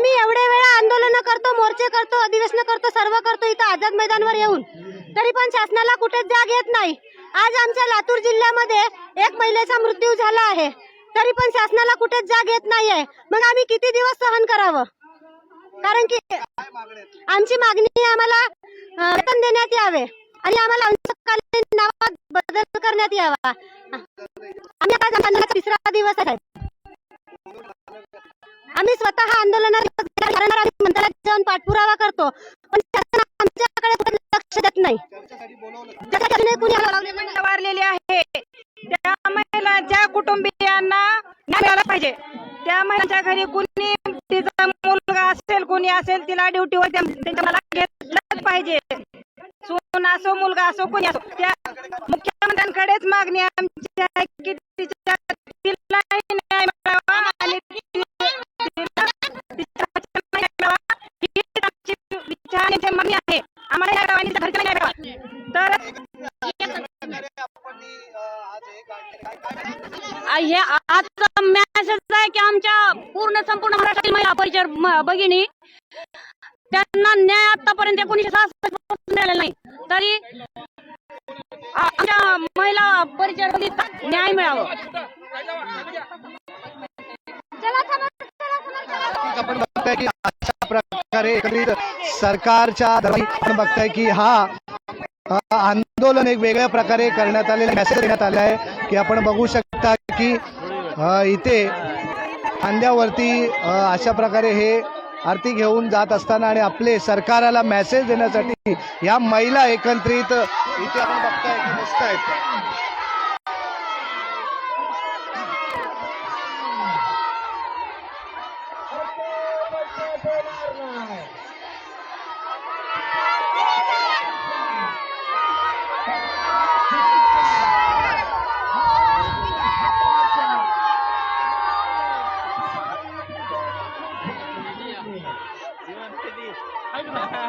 आम्ही एवढे वेळा आंदोलन करतो मोर्चे करतो अधिवेशन करतो सर्व करतो इथं आझाद मैदानवर येऊन. तरी पण शासनाला कुठेच जाग येत नाही. आज आमच्या लातूर जिल्ह्यामध्ये एक महिलेचा मृत्यू झाला आहे. तरी पण शासनाला कुठेच जाग येत नाहीये. मग आम्ही किती दिवस सहन करावं? कारण की आमची मागणी आम्हाला वेतन देण्यात यावे आणि आम्हाला अंशकालीन नावात बदल करण्यात यावा. आम्ही आता तिसरा दिवस आहे. आम्ही स्वतः आंदोलनात जाऊन पाठपुरावा करतो. पण आमच्याकडे लक्ष देत नाही. महिला वारलेली आहे. त्या महिलांच्या कुटुंबियांना न्याय पाहिजे. त्या महिलांच्या घरी कुणी तिचा मुलगा असेल कुणी असेल तिला ड्युटीवर घेतलंच पाहिजे. असो मुलगा असो कोणी असो. त्या मुख्यमंत्र्यांकडेच मागणी आमची आहे की मागणी आहे. आम्हाला आणि तिच्या घरच्यांना न्याय मिळावा तर हे आजचा मॅसेज आहे की आमच्या पूर्ण संपूर्ण महाराष्ट्रातील महिला परिचय भगिनी त्यांना न्याय आतापर्यंत एकोणीशे सहासष्टपासून मिळालेला नाही. तरी आमच्या महिला परिचय न्याय मिळावं. आपण बघताय की सरकारच्या आपण बघताय की हा आंदोलन एक वेगळ्या प्रकारे करण्यात आलेला मेसेज देण्यात आला आहे की आपण बघू शकता की इथे खांद्यावरती अशा प्रकारे हे आरती घेऊन जात असताना आणि आपले सरकाराला मेसेज देण्यासाठी या महिला एकत्रित इथे आपण बघताय की दिसत आहेत আর বাবা